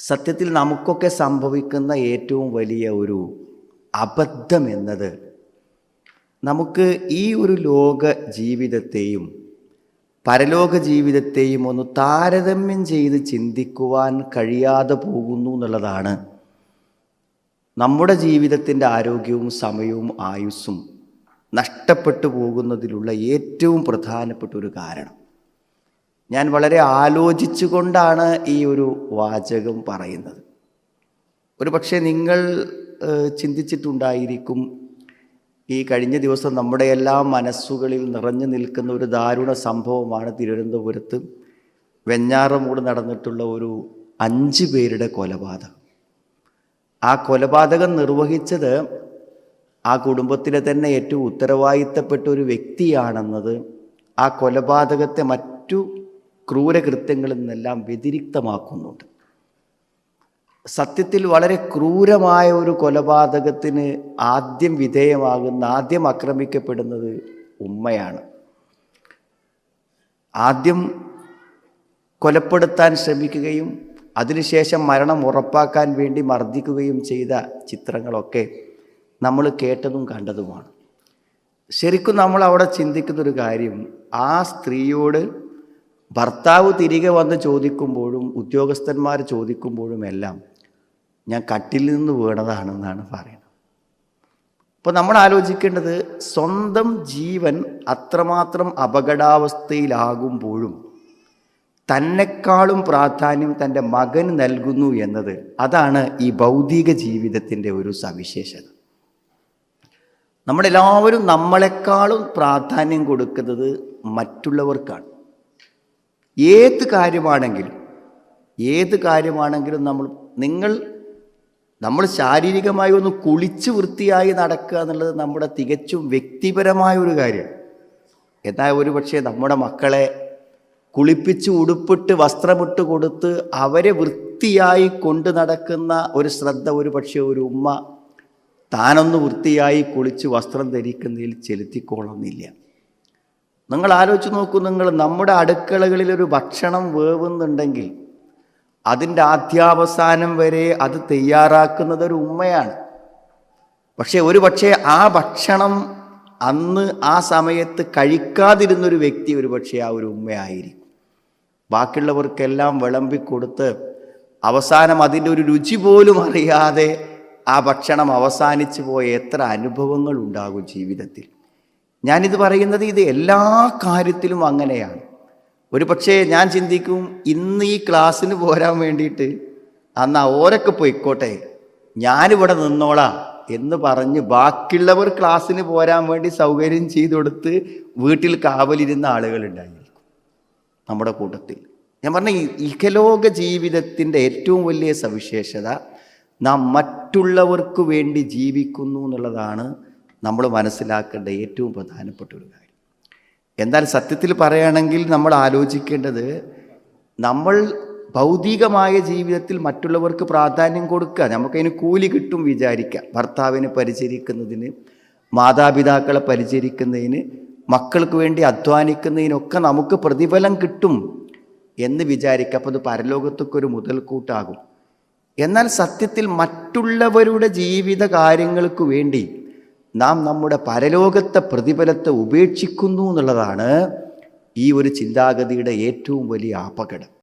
സത്യത്തിൽ നമുക്കൊക്കെ സംഭവിക്കുന്ന ഏറ്റവും വലിയ ഒരു അബദ്ധം എന്നത് നമുക്ക് ഈ ഒരു ലോക ജീവിതത്തെയും പരലോക ജീവിതത്തെയും ഒന്ന് താരതമ്യം ചെയ്ത് ചിന്തിക്കുവാൻ കഴിയാതെ പോകുന്നു എന്നുള്ളതാണ് നമ്മുടെ ജീവിതത്തിന്റെ ആരോഗ്യവും സമയവും ആയുസ്സും നഷ്ടപ്പെട്ടു പോകുന്നതിലുള്ള ഏറ്റവും പ്രധാനപ്പെട്ട ഒരു കാരണം. ഞാൻ വളരെ ആലോചിച്ചുകൊണ്ടാണ് ഈ ഒരു വാചകം പറയുന്നത്. ഒരു പക്ഷേ നിങ്ങൾ ചിന്തിച്ചിട്ടുണ്ടായിരിക്കും ഈ കഴിഞ്ഞ ദിവസം നമ്മുടെ എല്ലാ മനസ്സുകളിൽ നിറഞ്ഞു നിൽക്കുന്ന ഒരു ദാരുണ സംഭവമാണ് തിരുവനന്തപുരത്ത് വെഞ്ഞാറമൂട് നടന്നിട്ടുള്ള ഒരു അഞ്ച് പേരുടെ കൊലപാതകം. ആ കൊലപാതകം നിർവഹിച്ചത് ആ കുടുംബത്തിലെ തന്നെ ഏറ്റവും ഉത്തരവാദിത്തപ്പെട്ട ഒരു വ്യക്തിയാണെന്നത് ആ കൊലപാതകത്തെ മറ്റു ക്രൂരകൃത്യങ്ങളിൽ നിന്നെല്ലാം വ്യതിരിക്തമാക്കുന്നുണ്ട്. സത്യത്തിൽ വളരെ ക്രൂരമായ ഒരു കൊലപാതകത്തിന് ആദ്യം വിധേയമാകുന്ന ആദ്യം ആക്രമിക്കപ്പെടുന്നത് ഉമ്മയാണ്. ആദ്യം കൊലപ്പെടുത്താൻ ശ്രമിക്കുകയും അതിനുശേഷം മരണം ഉറപ്പാക്കാൻ വേണ്ടി മർദ്ദിക്കുകയും ചെയ്ത ചിത്രങ്ങളൊക്കെ നമ്മൾ കേട്ടതും കണ്ടതുമാണ്. ശരിക്കും നമ്മൾ അവിടെ ചിന്തിക്കുന്നൊരു കാര്യം ആ സ്ത്രീയോട് ഭർത്താവ് തിരികെ വന്ന് ചോദിക്കുമ്പോഴും ഉദ്യോഗസ്ഥന്മാർ ചോദിക്കുമ്പോഴും എല്ലാം ഞാൻ കട്ടിൽ നിന്ന് വീണതാണെന്നാണ് പറയുന്നത്. അപ്പോൾ നമ്മൾ ആലോചിക്കേണ്ടത് സ്വന്തം ജീവൻ അത്രമാത്രം അപകടാവസ്ഥയിലാകുമ്പോഴും തന്നെക്കാളും പ്രാധാന്യം തന്റെ മകൻ നൽകുന്നു എന്നത് അതാണ് ഈ ഭൗതിക ജീവിതത്തിന്റെ ഒരു സവിശേഷത. നമ്മളെല്ലാവരും നമ്മളെക്കാളും പ്രാധാന്യം കൊടുക്കുന്നത് മറ്റുള്ളവർക്കാണ്. ഏത് കാര്യമാണെങ്കിലും ഏത് കാര്യമാണെങ്കിലും നമ്മൾ നിങ്ങൾ നമ്മൾ ശാരീരികമായി ഒന്ന് കുളിച്ച് വൃത്തിയായി നടക്കുക എന്നുള്ളത് നമ്മുടെ തികച്ചും വ്യക്തിപരമായ ഒരു കാര്യമാണ്. എന്നാൽ ഒരു പക്ഷേ നമ്മുടെ മക്കളെ കുളിപ്പിച്ച് ഉടുപ്പിട്ട് വസ്ത്രമിട്ട് കൊടുത്ത് അവരെ വൃത്തിയായി കൊണ്ടു നടക്കുന്ന ഒരു ശ്രദ്ധ ഒരു പക്ഷേ ഒരു ഉമ്മ താനൊന്ന് വൃത്തിയായി കുളിച്ച് വസ്ത്രം ധരിക്കുന്നതിൽ ചെലുത്തിക്കൊള്ളുന്നില്ല. നിങ്ങൾ ആലോചിച്ച് നോക്കൂ നിങ്ങൾ നമ്മുടെ അടുക്കളകളിൽ ഒരു ഭക്ഷണം വേവുന്നുണ്ടെങ്കിൽ അതിന്റെ ആദ്യാവസാനം വരെ അത് തയ്യാറാക്കുന്നത് ഒരു ഉമ്മയാണ്. പക്ഷേ ഒരു പക്ഷേ ആ ഭക്ഷണം അന്ന് ആ സമയത്ത് കഴിക്കാതിരുന്നൊരു വ്യക്തി ഒരു പക്ഷേ ആ ഒരു ഉമ്മയായിരിക്കും. ബാക്കിയുള്ളവർക്കെല്ലാം വിളമ്പിക്കൊടുത്ത് അവസാനം അതിന്റെ ഒരു രുചി പോലും അറിയാതെ ആ ഭക്ഷണം അവസാനിച്ചു പോയ എത്ര അനുഭവങ്ങൾ ഉണ്ടാകും ജീവിതത്തിൽ. ഞാനിത് പറയുന്നത് ഇത് എല്ലാ കാര്യത്തിലും അങ്ങനെയാണ്. ഒരു പക്ഷേ ഞാൻ ചിന്തിക്കും ഇന്ന് ഈ ക്ലാസ്സിന് പോരാൻ വേണ്ടിയിട്ട് അന്ന് ഓരൊക്കെ പോയിക്കോട്ടെ ഞാനിവിടെ നിന്നോളാം എന്ന് പറഞ്ഞ് ബാക്കിയുള്ളവർ ക്ലാസ്സിന് പോരാൻ വേണ്ടി സൗകര്യം ചെയ്തു കൊടുത്ത് വീട്ടിൽ കാവലിരുന്ന ആളുകളുണ്ടായിരിക്കും നമ്മുടെ കൂട്ടത്തിൽ. ഞാൻ പറഞ്ഞ ഇഹലോക ജീവിതത്തിന്റെ ഏറ്റവും വലിയ സവിശേഷത നാം മറ്റുള്ളവർക്ക് വേണ്ടി ജീവിക്കുന്നു എന്നുള്ളതാണ് നമ്മൾ മനസ്സിലാക്കേണ്ട ഏറ്റവും പ്രധാനപ്പെട്ട ഒരു കാര്യം. എന്നാൽ സത്യത്തിൽ പറയുകയാണെങ്കിൽ നമ്മൾ ആലോചിക്കേണ്ടത് നമ്മൾ ഭൗതികമായ ജീവിതത്തിൽ മറ്റുള്ളവർക്ക് പ്രാധാന്യം കൊടുക്കുക. നമുക്കതിന് കൂലി കിട്ടും വിചാരിക്കുക. ഭർത്താവിനെ പരിചരിക്കുന്നതിന് മാതാപിതാക്കളെ പരിചരിക്കുന്നതിന് മക്കൾക്ക് വേണ്ടി അധ്വാനിക്കുന്നതിനൊക്കെ നമുക്ക് പ്രതിഫലം കിട്ടും എന്ന് വിചാരിക്കുക. അപ്പോൾ അത് പരലോകത്തൊക്കെ മുതൽക്കൂട്ടാകും. എന്നാൽ സത്യത്തിൽ മറ്റുള്ളവരുടെ ജീവിത കാര്യങ്ങൾക്ക് വേണ്ടി നാം നമ്മുടെ പരലോകത്തെ പ്രതിഫലത്തെ ഉപേക്ഷിക്കുന്നു എന്നുള്ളതാണ് ഈ ഒരു ചിന്താഗതിയുടെ ഏറ്റവും വലിയ അപകടം.